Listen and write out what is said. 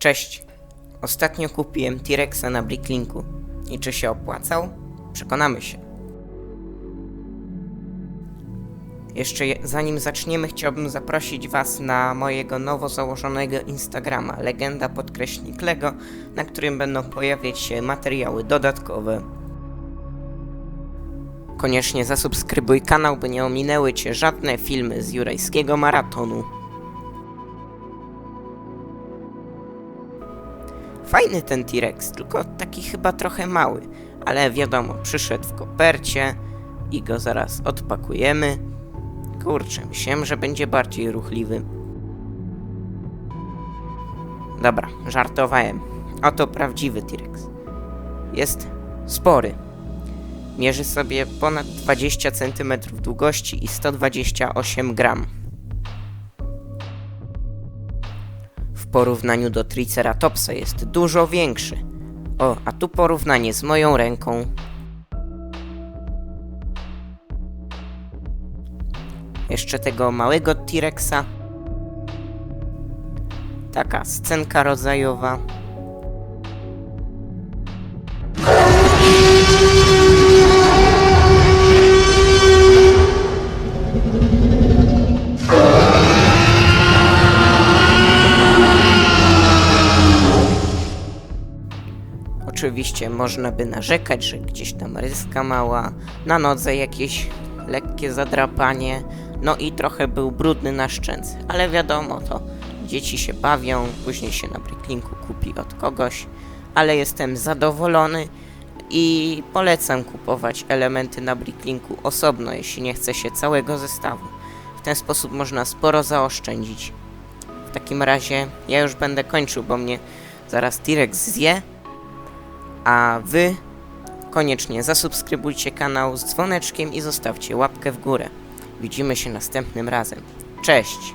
Cześć. Ostatnio kupiłem T-Rexa na Bricklinku. I czy się opłacał? Przekonamy się. Jeszcze je- zanim zaczniemy, chciałbym zaprosić Was na mojego nowo założonego Instagrama Legenda Podkreśnik Lego, na którym będą pojawiać się materiały dodatkowe. Koniecznie zasubskrybuj kanał, by nie ominęły Cię żadne filmy z jurajskiego maratonu. Fajny ten T-Rex, tylko taki chyba trochę mały, ale wiadomo, przyszedł w kopercie i go zaraz odpakujemy. Kurczę, myślałem, że będzie bardziej ruchliwy. Dobra, żartowałem. Oto prawdziwy T-Rex. Jest spory. Mierzy sobie ponad 20 cm długości i 128 gram. Porównaniu do Triceratopsa jest dużo większy. O, a tu porównanie z moją ręką. Jeszcze tego małego T-Rexa. Taka scenka rodzajowa. Oczywiście można by narzekać, że gdzieś tam ryska mała, na nodze jakieś lekkie zadrapanie, no i trochę był brudny na szczęce, ale wiadomo to, dzieci się bawią, później się na Bricklinku kupi od kogoś, ale jestem zadowolony i polecam kupować elementy na Bricklinku osobno, jeśli nie chce się całego zestawu. W ten sposób można sporo zaoszczędzić. W takim razie ja już będę kończył, bo mnie zaraz T-Rex zje, a wy koniecznie zasubskrybujcie kanał z dzwoneczkiem i zostawcie łapkę w górę. Widzimy się następnym razem. Cześć!